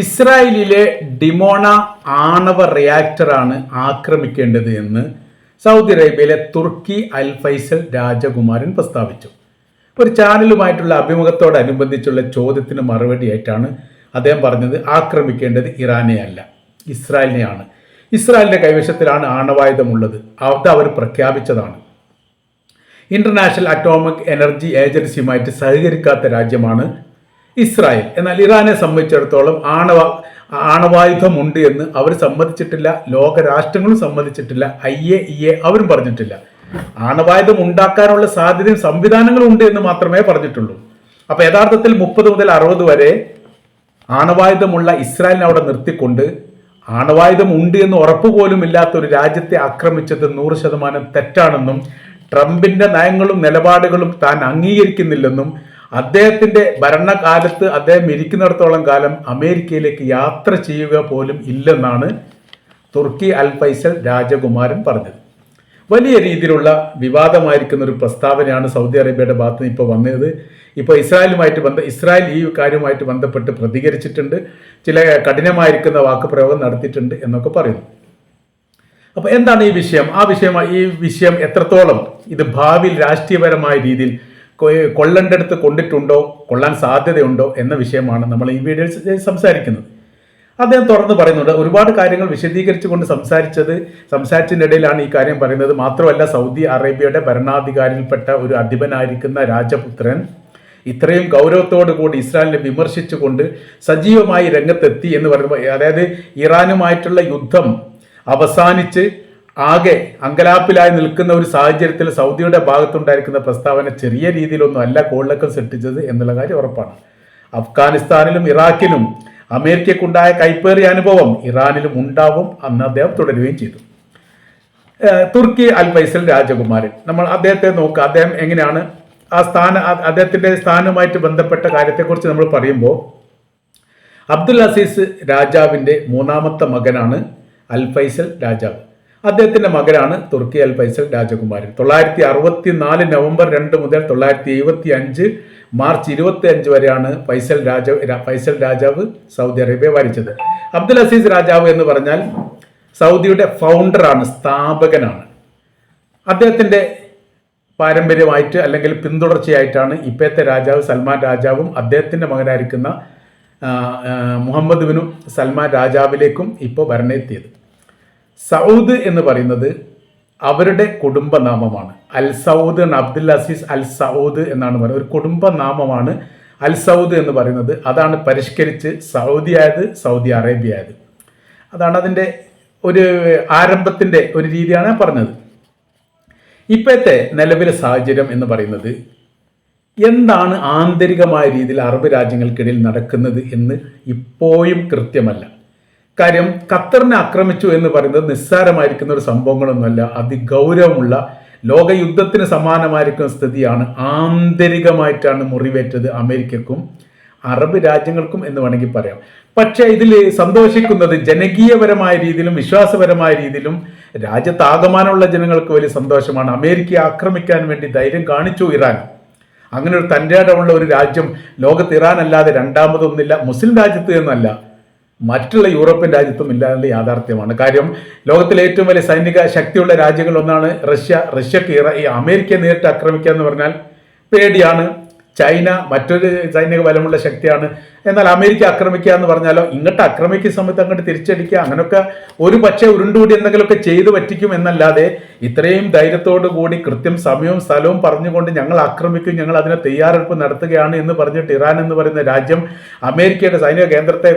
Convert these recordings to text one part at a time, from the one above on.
ഇസ്രായേലിലെ ഡിമോണ ആണവ റിയാക്ടറാണ് ആക്രമിക്കേണ്ടത് എന്ന് സൗദി അറേബ്യയിലെ തുർക്കി അൽ ഫൈസൽ രാജകുമാരൻ പ്രസ്താവിച്ചു. ഒരു ചാനലുമായിട്ടുള്ള അഭിമുഖത്തോടനുബന്ധിച്ചുള്ള ചോദ്യത്തിന് മറുപടിയായിട്ടാണ് അദ്ദേഹം പറഞ്ഞത് ആക്രമിക്കേണ്ടത് ഇറാനെ അല്ല ഇസ്രായേലിനെയാണ്. ഇസ്രായേലിന്റെ കൈവശത്തിലാണ് ആണവായുധമുള്ളത് അത് അവർ പ്രഖ്യാപിച്ചതാണ്. ഇന്റർനാഷണൽ അറ്റോമിക് എനർജി ഏജൻസിയുമായിട്ട് സഹകരിക്കാത്ത രാജ്യമാണ് ഇസ്രായേൽ. എന്നാൽ ഇറാനെ സംബന്ധിച്ചിടത്തോളം ആണവ ആണവായുധമുണ്ട് എന്ന് അവർ സമ്മതിച്ചിട്ടില്ല ലോക രാഷ്ട്രങ്ങളും സമ്മതിച്ചിട്ടില്ല ഐ എ ഇ എ അവരും പറഞ്ഞിട്ടില്ല. ആണവായുധം ഉണ്ടാക്കാനുള്ള സാധ്യതയും സംവിധാനങ്ങളും ഉണ്ട് എന്ന് മാത്രമേ പറഞ്ഞിട്ടുള്ളൂ. അപ്പൊ യഥാർത്ഥത്തിൽ മുപ്പത് മുതൽ അറുപത് വരെ ആണവായുധമുള്ള ഇസ്രായേലിനെ അവിടെ നിർത്തിക്കൊണ്ട് ആണവായുധം ഉണ്ട് എന്ന് ഉറപ്പ് പോലും ഇല്ലാത്ത ഒരു രാജ്യത്തെ ആക്രമിച്ചത് നൂറ് ശതമാനം തെറ്റാണെന്നും ട്രംപിന്റെ നയങ്ങളും നിലപാടുകളും താൻ അംഗീകരിക്കുന്നില്ലെന്നും അദ്ദേഹത്തിന്റെ ഭരണകാലത്ത് അദ്ദേഹം ഇരിക്കുന്നിടത്തോളം കാലം അമേരിക്കയിലേക്ക് യാത്ര ചെയ്യുക പോലും ഇല്ലെന്നാണ് തുർക്കി അൽ ഫൈസൽ രാജകുമാരൻ പറഞ്ഞത്. വലിയ രീതിയിലുള്ള വിവാദമായിരിക്കുന്ന ഒരു പ്രസ്താവനയാണ് സൗദി അറേബ്യയുടെ ഭാഗത്ത് നിന്ന് ഇപ്പോൾ വന്നത്. ഇപ്പോൾ ഇസ്രായേലുമായിട്ട് ബന്ധ ഇസ്രായേൽ ഈ കാര്യവുമായിട്ട് ബന്ധപ്പെട്ട് പ്രതികരിച്ചിട്ടുണ്ട്. ചില കഠിനമായിരിക്കുന്ന വാക്കുപ്രയോഗം നടത്തിയിട്ടുണ്ട് എന്നൊക്കെ പറയുന്നു. അപ്പോൾ എന്താണ് ഈ വിഷയം? ആ വിഷയം ഈ വിഷയം എത്രത്തോളം ഇത് ഭാവിയിൽ രാഷ്ട്രീയപരമായ രീതിയിൽ കൊള്ളേണ്ടടുത്ത് കൊണ്ടിട്ടുണ്ടോ? കൊള്ളാൻ സാധ്യതയുണ്ടോ? എന്ന വിഷയമാണ് നമ്മൾ ഈ വീഡിയോയിൽ സംസാരിക്കുന്നത്. അദ്ദേഹം തുറന്ന് പറയുന്നുണ്ട് ഒരുപാട് കാര്യങ്ങൾ വിശദീകരിച്ചുകൊണ്ട് സംസാരിച്ചത് സംസാരിച്ചതിനിടയിലാണ് ഈ കാര്യം പറയുന്നത്. മാത്രമല്ല സൗദി അറേബ്യയുടെ ഭരണാധികാരിയിൽപ്പെട്ട ഒരു അധിപനായിരിക്കുന്ന രാജപുത്രൻ ഇത്രയും ഗൗരവത്തോടു കൂടി ഇസ്രായേലിനെ വിമർശിച്ചുകൊണ്ട് സജീവമായി രംഗത്തെത്തി എന്ന് പറയുമ്പോൾ അതായത് ഇറാനുമായിട്ടുള്ള യുദ്ധം അവസാനിച്ച് ആകെ അങ്കലാപ്പിലായി നിൽക്കുന്ന ഒരു സാഹചര്യത്തിൽ സൗദിയുടെ ഭാഗത്തുണ്ടായിരിക്കുന്ന പ്രസ്താവന ചെറിയ രീതിയിലൊന്നും അല്ല കോളിളക്കം സൃഷ്ടിച്ചത് എന്നുള്ള കാര്യം ഉറപ്പാണ്. അഫ്ഗാനിസ്ഥാനിലും ഇറാഖിലും അമേരിക്കക്കുണ്ടായ കൈപ്പേറിയ അനുഭവം ഇറാനിലും ഉണ്ടാവും അന്ന് അദ്ദേഹം തുടരുകയും ചെയ്തു. തുർക്കി അൽ ഫൈസൽ രാജകുമാരൻ. നമ്മൾ അദ്ദേഹത്തെ നോക്കുക അദ്ദേഹം എങ്ങനെയാണ് ആ സ്ഥാന അദ്ദേഹത്തിന്റെ സ്ഥാനവുമായിട്ട് ബന്ധപ്പെട്ട കാര്യത്തെക്കുറിച്ച് നമ്മൾ പറയുമ്പോൾ അബ്ദുൽ അസീസ് രാജാവിന്റെ മൂന്നാമത്തെ മകനാണ് അൽ ഫൈസൽ രാജാവ്. അദ്ദേഹത്തിന്റെ മകനാണ് തുർക്കി അൽ ഫൈസൽ രാജകുമാരൻ. തൊള്ളായിരത്തി അറുപത്തി നാല് നവംബർ രണ്ട് മുതൽ തൊള്ളായിരത്തി എഴുപത്തി അഞ്ച് മാർച്ച് ഇരുപത്തി അഞ്ച് വരെയാണ് ഫൈസൽ രാജ ഫൈസൽ രാജാവ് സൗദി അറേബ്യ ഭരിച്ചത്. അബ്ദുൽ അസീസ് രാജാവ് എന്ന് പറഞ്ഞാൽ സൗദിയുടെ ഫൗണ്ടറാണ് സ്ഥാപകനാണ്. അദ്ദേഹത്തിന്റെ പാരമ്പര്യമായിട്ട് അല്ലെങ്കിൽ പിന്തുടർച്ചയായിട്ടാണ് ഇപ്പോഴത്തെ രാജാവ് സൽമാൻ രാജാവും അദ്ദേഹത്തിന്റെ മകനായിരിക്കുന്ന മുഹമ്മദ് ബിനും സൽമാൻ രാജാവിലേക്കും ഇപ്പോൾ ഭരണമെത്തിയത് സൗദ് എന്ന് പറയുന്നത് അവരുടെ കുടുംബനാമമാണ്. അൽ സൗദ് എന്ന് അബ്ദുൽ അസീസ് അൽ സൗദ് എന്നാണ് പറയുന്നത്. ഒരു കുടുംബനാമമാണ് അൽ സൗദ് എന്ന് പറയുന്നത്. അതാണ് പരിഷ്കരിച്ച് സൗദി ആയത് സൗദി അറേബ്യ ആയത് അതാണ് അതിന്റെ ഒരു ആരംഭത്തിന്റെ ഒരു രീതിയാണ് പറഞ്ഞത്. ഇപ്പോഴത്തെ നിലവിലെ സാഹചര്യം എന്ന് പറയുന്നത് എന്താണ് ആന്തരികമായ രീതിയിൽ അറബ് രാജ്യങ്ങൾക്കിടയിൽ നടക്കുന്നത് എന്ന് ഇപ്പോഴും കൃത്യമല്ല. കാര്യം ഖത്തറിനെ ആക്രമിച്ചു എന്ന് പറയുന്നത് നിസ്സാരമായിരിക്കുന്ന ഒരു സംഭവങ്ങളൊന്നുമല്ല. അതിഗൗരവമുള്ള ലോകയുദ്ധത്തിന് സമാനമായിരിക്കുന്ന സ്ഥിതിയാണ് ആന്തരികമായിട്ടാണ് മുറിവേറ്റത് അമേരിക്കക്കും അറബ് രാജ്യങ്ങൾക്കും എന്ന് വേണമെങ്കിൽ പറയാം. പക്ഷേ ഇതിൽ സന്തോഷിക്കുന്നത് ജനകീയപരമായ രീതിയിലും വിശ്വാസപരമായ രീതിയിലും രാജ്യത്താകമാനമുള്ള ജനങ്ങൾക്ക് വലിയ സന്തോഷമാണ്. അമേരിക്കയെ ആക്രമിക്കാൻ വേണ്ടി ധൈര്യം കാണിച്ചു ഇറാൻ. അങ്ങനെ ഒരു തന്റെ ഒരു രാജ്യം ലോകത്ത് ഇറാൻ അല്ലാതെ രണ്ടാമതൊന്നില്ല മുസ്ലിം രാജ്യത്ത് എന്നല്ല. മറ്റുള്ള യൂറോപ്യൻ രാജ്യത്തും ഇല്ല എന്നുള്ള യാഥാർത്ഥ്യമാണ്. കാര്യം ലോകത്തിലെ ഏറ്റവും വലിയ സൈനിക ശക്തിയുള്ള രാജ്യങ്ങൾ ഒന്നാണ് റഷ്യ റഷ്യക്ക് അമേരിക്കയെ നേരിട്ട് ആക്രമിക്കുക എന്ന് പറഞ്ഞാൽ പേടിയാണ്. ചൈന മറ്റൊരു സൈനിക ബലമുള്ള ശക്തിയാണ്. എന്നാൽ അമേരിക്ക ആക്രമിക്കുക എന്ന് പറഞ്ഞാലോ ഇങ്ങോട്ട് ആക്രമിക്കുന്ന സമയത്ത് അങ്ങോട്ട് തിരിച്ചടിക്കുക അങ്ങനെയൊക്കെ ഒരു പക്ഷേ ഉരുണ്ടുകൂടി എന്തെങ്കിലുമൊക്കെ ചെയ്തു പറ്റിക്കും എന്നല്ലാതെ ഇത്രയും ധൈര്യത്തോടു കൂടി കൃത്യം സമയവും സ്ഥലവും പറഞ്ഞുകൊണ്ട് ഞങ്ങൾ ആക്രമിക്കും ഞങ്ങൾ അതിനെ തയ്യാറെടുപ്പ് നടത്തുകയാണ് എന്ന് പറഞ്ഞിട്ട് ഇറാൻ എന്ന് പറയുന്ന രാജ്യം അമേരിക്കയുടെ സൈനിക കേന്ദ്രത്തെ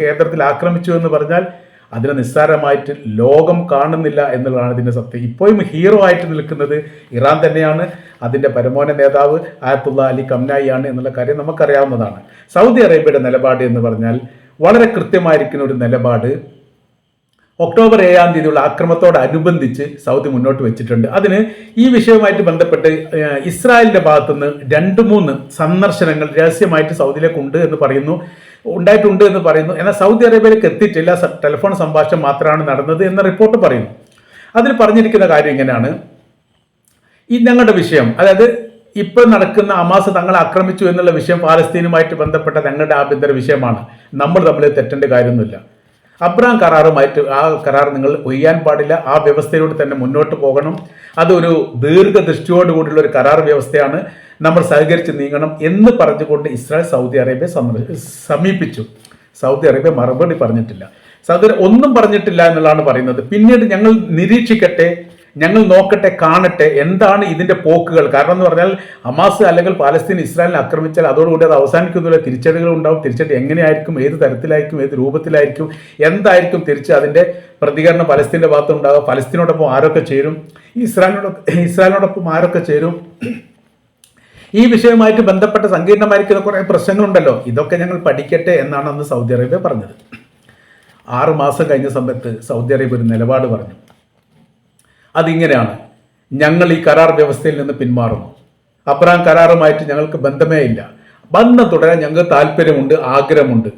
കേന്ദ്രത്തിൽ ആക്രമിച്ചു എന്ന് പറഞ്ഞാൽ അതിനെ നിസ്സാരമായിട്ട് ലോകം കാണുന്നില്ല എന്നുള്ളതാണ് ഇതിന്റെ സത്യം. ഇപ്പോഴും ഹീറോ ആയിട്ട് നിൽക്കുന്നത് ഇറാൻ തന്നെയാണ്. അതിന്റെ പരമോന നേതാവ് ആയത്തുള്ള അലി കംനായിയാണ് എന്നുള്ള കാര്യം നമുക്കറിയാവുന്നതാണ്. സൗദി അറേബ്യയുടെ നിലപാട് എന്ന് പറഞ്ഞാൽ വളരെ കൃത്യമായിരിക്കുന്ന ഒരു നിലപാട് ഒക്ടോബർ ഏഴാം തീയതിയുള്ള ആക്രമണത്തോടനുബന്ധിച്ച് സൗദി മുന്നോട്ട് വെച്ചിട്ടുണ്ട്. അതിന് ഈ വിഷയവുമായിട്ട് ബന്ധപ്പെട്ട് ഇസ്രായേലിന്റെ ഭാഗത്തുനിന്ന് രണ്ട് മൂന്ന് സന്ദർശനങ്ങൾ രഹസ്യമായിട്ട് സൗദിയിലേക്ക് ഉണ്ട് എന്ന് പറയുന്നു ഉണ്ടായിട്ടുണ്ട് എന്ന് പറയുന്നു. എന്നാൽ സൗദി അറേബ്യയിലേക്ക് എത്തിയിട്ടില്ല. ടെലിഫോൺ സംഭാഷണം മാത്രമാണ് നടന്നത് എന്ന റിപ്പോർട്ട് പറയുന്നു. അതിൽ പറഞ്ഞിരിക്കുന്ന കാര്യം ഇങ്ങനെയാണ്. ഈ ഞങ്ങളുടെ വിഷയം അതായത് ഇപ്പൊ നടക്കുന്ന അമാസ് തങ്ങളെ ആക്രമിച്ചു എന്നുള്ള വിഷയം പാലസ്തീനുമായിട്ട് ബന്ധപ്പെട്ട ഞങ്ങളുടെ ആഭ്യന്തര വിഷയമാണ്. നമ്മൾ തമ്മിൽ തെറ്റേണ്ട കാര്യമൊന്നുമില്ല. അബ്രാം കരാറുമായിട്ട് ആ കരാർ നിങ്ങൾ ഒയ്യാൻ പാടില്ല. ആ വ്യവസ്ഥയിലൂടെ തന്നെ മുന്നോട്ട് പോകണം. അതൊരു ദീർഘദൃഷ്ടിയോടുകൂടിയുള്ള ഒരു കരാർ വ്യവസ്ഥയാണ്. നമ്മൾ സഹകരിച്ച് നീങ്ങണം എന്ന് പറഞ്ഞുകൊണ്ട് ഇസ്രായേൽ സൗദി അറേബ്യ സമീപിച്ചു. സൗദി അറേബ്യ മറുപടി പറഞ്ഞിട്ടില്ല. സൗദി ഒന്നും പറഞ്ഞിട്ടില്ല എന്നുള്ളതാണ് പറയുന്നത്. പിന്നീട് ഞങ്ങൾ നിരീക്ഷിക്കട്ടെ. ഞങ്ങൾ നോക്കട്ടെ കാണട്ടെ എന്താണ് ഇതിന്റെ പോക്കുകൾ. കാരണം എന്ന് പറഞ്ഞാൽ ഹമാസ് അല്ലെങ്കിൽ പാലസ്തീൻ ഇസ്രായേലിനെ ആക്രമിച്ചാൽ അതോടുകൂടി അത് അവസാനിക്കുന്നില്ല തിരിച്ചടികൾ ഉണ്ടാവും. തിരിച്ചടി എങ്ങനെയായിരിക്കും ഏത് തരത്തിലായിരിക്കും ഏത് രൂപത്തിലായിരിക്കും എന്തായിരിക്കും തിരിച്ച് അതിന്റെ പ്രതികരണം പലസ്തീന്റെ ഭാഗത്ത് ഉണ്ടാകുക പലസ്തീനോടൊപ്പം ആരൊക്കെ ചേരും ഇസ്രായേലിനോടൊപ്പം ഇസ്രായേലിനോടൊപ്പം ആരൊക്കെ ചേരും? ഈ വിഷയവുമായിട്ട് ബന്ധപ്പെട്ട സങ്കീർണമായിരിക്കുന്ന കുറേ പ്രശ്നങ്ങളുണ്ടല്ലോ. ഇതൊക്കെ ഞങ്ങൾ പഠിക്കട്ടെ എന്നാണ് അന്ന് സൗദി അറേബ്യ പറഞ്ഞത്. ആറ് മാസം കഴിഞ്ഞ സമയത്ത് സൗദി അറേബ്യ ഒരു നിലപാട് പറഞ്ഞു. അതിങ്ങനെയാണ്. ഞങ്ങൾ ഈ കരാർ വ്യവസ്ഥയിൽ നിന്ന് പിന്മാറുന്നു. അബ്രാം കരാറുമായിട്ട് ഞങ്ങൾക്ക് ബന്ധമേ ഇല്ല. ബന്ധം തുടരാൻ ഞങ്ങൾക്ക് താല്പര്യമുണ്ട് ആഗ്രഹമുണ്ട്.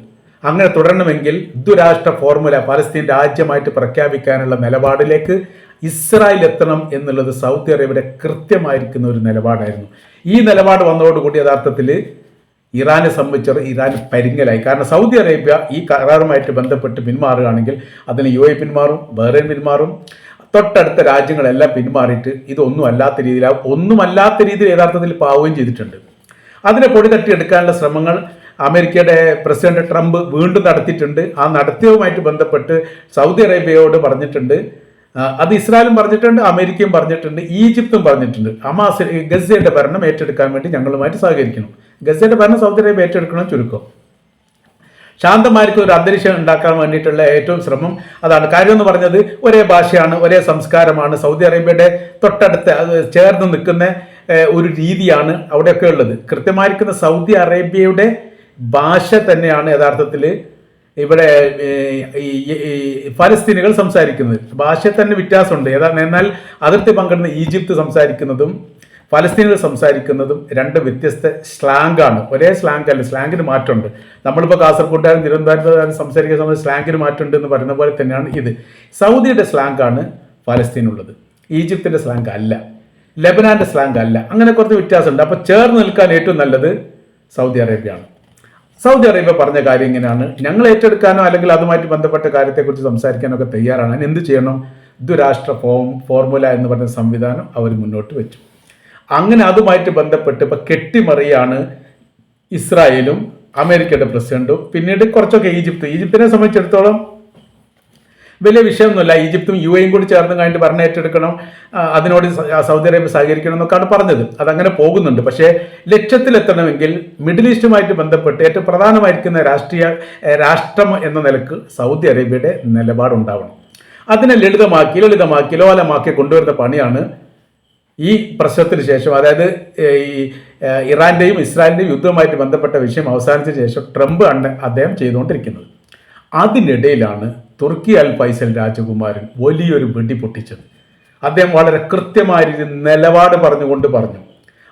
അങ്ങനെ തുടരണമെങ്കിൽ ദുരാഷ്ട്ര ഫോർമുല പലസ്തീൻ രാജ്യമായിട്ട് പ്രഖ്യാപിക്കാനുള്ള നിലപാടിലേക്ക് ഇസ്രായേൽ എത്തണം എന്നുള്ളത് സൗദി അറേബ്യയുടെ കൃത്യമായിരിക്കുന്ന ഒരു നിലപാടായിരുന്നു. ഈ നിലപാട് വന്നതോടുകൂടി യഥാർത്ഥത്തിൽ ഇറാനെ സംബന്ധിച്ച് ഇറാൻ പരിങ്ങലായി. കാരണം സൗദി അറേബ്യ ഈ കരാറുമായിട്ട് ബന്ധപ്പെട്ട് പിന്മാറുകയാണെങ്കിൽ അതിന് യു എ പിന്മാറും ബഹ്റൈൻ പിന്മാറും. തൊട്ടടുത്ത രാജ്യങ്ങളെല്ലാം പിന്മാറിയിട്ട് ഇതൊന്നും അല്ലാത്ത രീതിയിൽ ഒന്നും അല്ലാത്ത രീതിയിൽ യഥാർത്ഥത്തിൽ പാവുകയും ചെയ്തിട്ടുണ്ട്. അതിനെ പൊടി തട്ടിയെടുക്കാനുള്ള ശ്രമങ്ങൾ അമേരിക്കയുടെ പ്രസിഡന്റ് ട്രംപ് വീണ്ടും നടത്തിയിട്ടുണ്ട്. ആ നടത്തിയവുമായിട്ട് ബന്ധപ്പെട്ട് സൗദി അറേബ്യയോട് പറഞ്ഞിട്ടുണ്ട്. അത് ഇസ്രായേലും പറഞ്ഞിട്ടുണ്ട് അമേരിക്കയും പറഞ്ഞിട്ടുണ്ട് ഈജിപ്തും പറഞ്ഞിട്ടുണ്ട്. അമാസ് ഗസയുടെ ഭരണം ഏറ്റെടുക്കാൻ വേണ്ടി ഞങ്ങളുമായിട്ട് സഹകരിക്കണം. ഗസയുടെ ഭരണം സൗദി അറേബ്യ ഏറ്റെടുക്കണം ചുരുക്കം. ശാന്തമായിരിക്കും ഒരു അന്തരീക്ഷം ഉണ്ടാക്കാൻ വേണ്ടിയിട്ടുള്ള ഏറ്റവും ശ്രമം അതാണ്. കാര്യം എന്ന് പറഞ്ഞത് ഒരേ ഭാഷയാണ് ഒരേ സംസ്കാരമാണ്. സൗദി അറേബ്യയുടെ തൊട്ടടുത്ത് അത് ചേർന്ന് നിൽക്കുന്ന ഒരു രീതിയാണ് അവിടെയൊക്കെ ഉള്ളത്. കൃത്യമായിരിക്കുന്ന സൗദി അറേബ്യയുടെ ഭാഷ തന്നെയാണ് യഥാർത്ഥത്തിൽ ഇവിടെ ഫലസ്തീനുകൾ സംസാരിക്കുന്നത്. ഭാഷ തന്നെ വ്യത്യാസമുണ്ട്. ഏതാണ് എന്നാൽ അതിർത്തി പങ്കിടുന്ന ഈജിപ്ത് സംസാരിക്കുന്നതും ഫലസ്തീനുകൾ സംസാരിക്കുന്നതും രണ്ട് വ്യത്യസ്ത സ്ലാങ് ആണ്. ഒരേ സ്ലാങ് അല്ല സ്ലാങ്ങിന് മാറ്റമുണ്ട്. നമ്മളിപ്പോൾ കാസർഗോഡുകാരും തിരുവനന്തപുരത്തുകാരും സംസാരിക്കുന്ന സമയത്ത് സ്ലാങ്ങിന് മാറ്റമുണ്ട് എന്ന് പറയുന്ന പോലെ തന്നെയാണ് ഇത്. സൗദിയുടെ സ്ലാങ് ആണ് ഫലസ്തീനുള്ളത്. ഈജിപ്തിന്റെ സ്ലാങ്ക് അല്ല. ലെബനാന്റെ സ്ലാങ്ക് അല്ല. അങ്ങനെ കുറച്ച് വ്യത്യാസമുണ്ട്. അപ്പോൾ ചേർന്ന് നിൽക്കാൻ ഏറ്റവും നല്ലത് സൗദി അറേബ്യയാണ്. സൗദി അറേബ്യ പറഞ്ഞ കാര്യം ഇങ്ങനെയാണ്. ഞങ്ങൾ ഏറ്റെടുക്കാനോ അല്ലെങ്കിൽ അതുമായിട്ട് ബന്ധപ്പെട്ട കാര്യത്തെക്കുറിച്ച് സംസാരിക്കാനോ ഒക്കെ തയ്യാറാണ്. അതിന് എന്ത് ചെയ്യണം? ദ്വിരാഷ്ട്ര ഫോം ഫോർമുല എന്ന് പറഞ്ഞ സംവിധാനം അവർ മുന്നോട്ട് വെച്ചു. അങ്ങനെ അതുമായിട്ട് ബന്ധപ്പെട്ട് ഇപ്പൊ കെട്ടിമറിയാണ് ഇസ്രായേലും അമേരിക്കയുടെ പ്രസിഡന്റും പിന്നീട് കുറച്ചൊക്കെ ഈജിപ്ത്. ഈജിപ്തിനെ സംബന്ധിച്ചിടത്തോളം വലിയ വിഷയമൊന്നുമില്ല. ഈജിപ്തും യു എയും കൂടി ചേർന്ന് കഴിഞ്ഞിട്ട് ഭരണം ഏറ്റെടുക്കണം അതിനോട് സൗദി അറേബ്യ സഹകരിക്കണം എന്നൊക്കെയാണ് പറഞ്ഞത്. അതങ്ങനെ പോകുന്നുണ്ട്. പക്ഷേ ലക്ഷ്യത്തിലെത്തണമെങ്കിൽ മിഡിൽ ഈസ്റ്റുമായിട്ട് ബന്ധപ്പെട്ട് ഏറ്റവും പ്രധാനമായിരിക്കുന്ന രാഷ്ട്രീയ രാഷ്ട്രം എന്ന നിലയ്ക്ക് സൗദി അറേബ്യയുടെ നിലപാടുണ്ടാവണം. അതിനെ ലളിതമാക്കി ലളിതമാക്കി ലോലമാക്കി കൊണ്ടുവരുന്ന പണിയാണ് ഈ പ്രശ്നത്തിന് ശേഷം അതായത് ഈ ഇറാന്റെയും ഇസ്രായേലിന്റെയും യുദ്ധവുമായിട്ട് ബന്ധപ്പെട്ട വിഷയം അവസാനിച്ച ശേഷം ട്രംപ് ആണ് അദ്ദേഹം ചെയ്തുകൊണ്ടിരിക്കുന്നത്. അതിനിടയിലാണ് തുർക്കി അൽ ഫൈസൽ രാജകുമാരൻ വലിയൊരു വെടി പൊട്ടിച്ചത്. അദ്ദേഹം വളരെ കൃത്യമായ രീതിയിൽ നിലപാട് പറഞ്ഞുകൊണ്ട് പറഞ്ഞു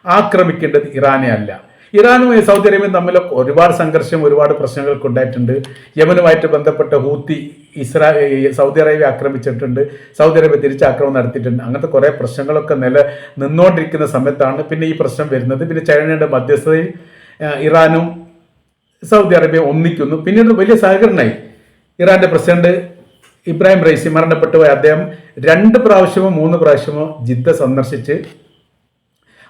ആക്രമിക്കേണ്ടത് ഇറാനെ അല്ല. ഇറാനും സൗദി അറേബ്യയും തമ്മിൽ ഒരുപാട് സംഘർഷം ഒരുപാട് പ്രശ്നങ്ങൾക്ക് ഉണ്ടായിട്ടുണ്ട്. യമനുമായിട്ട് ബന്ധപ്പെട്ട ഹൂത്തി ഇസ്രാ സൗദി അറേബ്യ ആക്രമിച്ചിട്ടുണ്ട്. സൗദി അറേബ്യ തിരിച്ചാക്രമണം നടത്തിയിട്ടുണ്ട്. അങ്ങനത്തെ കുറേ പ്രശ്നങ്ങളൊക്കെ നില നിന്നുകൊണ്ടിരിക്കുന്ന സമയത്താണ് പിന്നെ ഈ പ്രശ്നം വരുന്നത്. പിന്നെ ചൈനയുടെ മധ്യസ്ഥതയിൽ ഇറാനും സൗദി അറേബ്യ ഒന്നിക്കുന്നു. പിന്നീട് വലിയ സഹകരണമായി. ഇറാന്റെ പ്രസിഡന്റ് ഇബ്രാഹിം റൈസി മരണപ്പെട്ടു പോയ അദ്ദേഹം രണ്ട് പ്രാവശ്യമോ മൂന്ന് പ്രാവശ്യമോ ജിദ്ദ സന്ദർശിച്ച്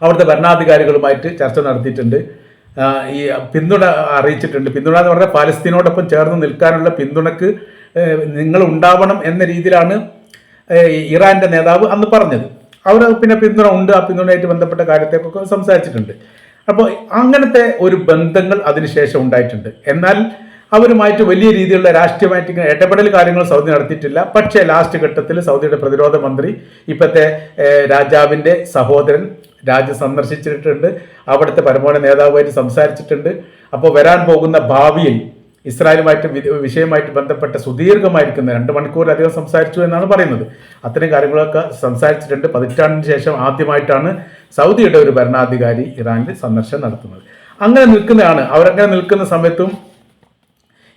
അവിടുത്തെ ഭരണാധികാരികളുമായിട്ട് ചർച്ച നടത്തിയിട്ടുണ്ട്. ഈ പിന്തുണ അറിയിച്ചിട്ടുണ്ട്. പിന്തുണ എന്ന് പറഞ്ഞാൽ പാലസ്തീനോടൊപ്പം ചേർന്ന് നിൽക്കാനുള്ള പിന്തുണക്ക് നിങ്ങൾ ഉണ്ടാവണം എന്ന രീതിയിലാണ് ഇറാന്റെ നേതാവ് അന്ന് പറഞ്ഞത്. അവർ പിന്നെ പിന്തുണ ഉണ്ട്. ആ പിന്തുണയായിട്ട് ബന്ധപ്പെട്ട കാര്യത്തെക്കൊക്കെ സംസാരിച്ചിട്ടുണ്ട്. അപ്പോൾ അങ്ങനത്തെ ഒരു ബന്ധങ്ങൾ അതിനുശേഷം ഉണ്ടായിട്ടുണ്ട്. എന്നാൽ അവരുമായിട്ട് വലിയ രീതിയിലുള്ള രാഷ്ട്രീയമായിട്ട് ഇടപെടൽ കാര്യങ്ങൾ സൗദി നടത്തിയിട്ടില്ല. പക്ഷേ ലാസ്റ്റ് ഘട്ടത്തിൽ സൗദിയുടെ പ്രതിരോധ മന്ത്രി ഇപ്പോഴത്തെ രാജാവിന്റെ സഹോദരൻ രാജ്യം സന്ദർശിച്ചിട്ടുണ്ട് അവിടുത്തെ പരമോന്നത നേതാവുമായിട്ട് സംസാരിച്ചിട്ടുണ്ട്. അപ്പോൾ വരാൻ പോകുന്ന ഭാവിയിൽ ഇസ്രായേലുമായിട്ട് വിഷയമായിട്ട് ബന്ധപ്പെട്ട സുദീർഘമായിരിക്കുന്ന രണ്ട് മണിക്കൂറിലധികം സംസാരിച്ചു എന്നാണ് പറയുന്നത്. അത്തരം കാര്യങ്ങളൊക്കെ സംസാരിച്ചിട്ടുണ്ട്. പതിറ്റാണ്ടിന് ശേഷം ആദ്യമായിട്ടാണ് സൗദിയുടെ ഒരു ഭരണാധികാരി ഇറാനിൽ സന്ദർശനം നടത്തുന്നത്. അങ്ങനെ നിൽക്കുന്നതാണ്. അവരങ്ങനെ നിൽക്കുന്ന സമയത്തും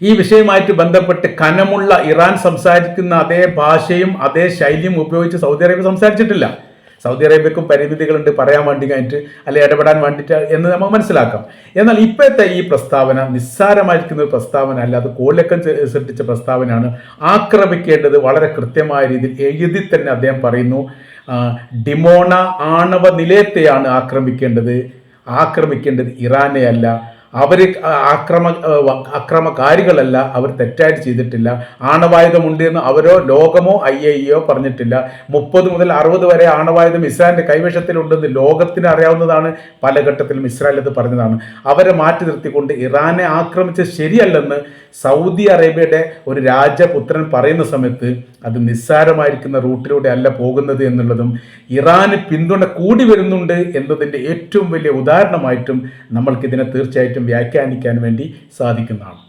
ഈ വിഷയമായിട്ട് ബന്ധപ്പെട്ട് കനമുള്ള ഇറാൻ സംസാരിക്കുന്ന അതേ ഭാഷയും അതേ ശൈലിയും ഉപയോഗിച്ച് സൗദി അറേബ്യ സംസാരിച്ചിട്ടില്ല. സൗദി അറേബ്യക്കും പരിമിതികളുണ്ട് പറയാൻ വേണ്ടി കഴിഞ്ഞിട്ട് അല്ലെ ഇടപെടാൻ വേണ്ടിയിട്ട് എന്ന് നമുക്ക് മനസ്സിലാക്കാം. എന്നാൽ ഇപ്പോഴത്തെ ഈ പ്രസ്താവന നിസ്സാരമായിരിക്കുന്ന ഒരു പ്രസ്താവന അല്ല അത് കോലക്കം സൃഷ്ടിച്ച പ്രസ്താവനയാണ്. ആക്രമിക്കേണ്ടത് വളരെ കൃത്യമായ രീതിയിൽ എഴുതി തന്നെ അദ്ദേഹം പറയുന്നു ഡിമോണ ആണവ നിലയത്തെയാണ് ആക്രമിക്കേണ്ടത്. ആക്രമിക്കേണ്ടത് ഇറാനെ അല്ല അവർ ആക്രമ അക്രമകാരികളല്ല അവർ തെറ്റായിട്ട് ചെയ്തിട്ടില്ല. ആണവായുധമുണ്ട് എന്ന് അവരോ ലോകമോ ഐ എ പറഞ്ഞിട്ടില്ല. മുപ്പത് മുതൽ അറുപത് വരെ ആണവായുധം ഇസ്രായേലിന്റെ കൈവശത്തിലുണ്ടെന്ന് ലോകത്തിന് അറിയാവുന്നതാണ് പല ഘട്ടത്തിലും ഇസ്രായേൽ ഇത് പറഞ്ഞതാണ്. അവരെ മാറ്റി നിർത്തിക്കൊണ്ട് ഇറാനെ ആക്രമിച്ചത് ശരിയല്ലെന്ന് സൗദി അറേബ്യയുടെ ഒരു രാജപുത്രൻ പറയുന്ന സമയത്ത് അത് നിസ്സാരമായിരിക്കുന്ന റൂട്ടിലൂടെ അല്ല പോകുന്നത് എന്നുള്ളതും ഇറാന് പിന്തുണ കൂടി വരുന്നുണ്ട് എന്നതിന്റെ ഏറ്റവും വലിയ ഉദാഹരണമായിട്ടും നമ്മൾക്കിതിനെ തീർച്ചയായിട്ടും വ്യാഖ്യാനിക്കാൻ വേണ്ടി സാധിക്കുന്നതാണ്.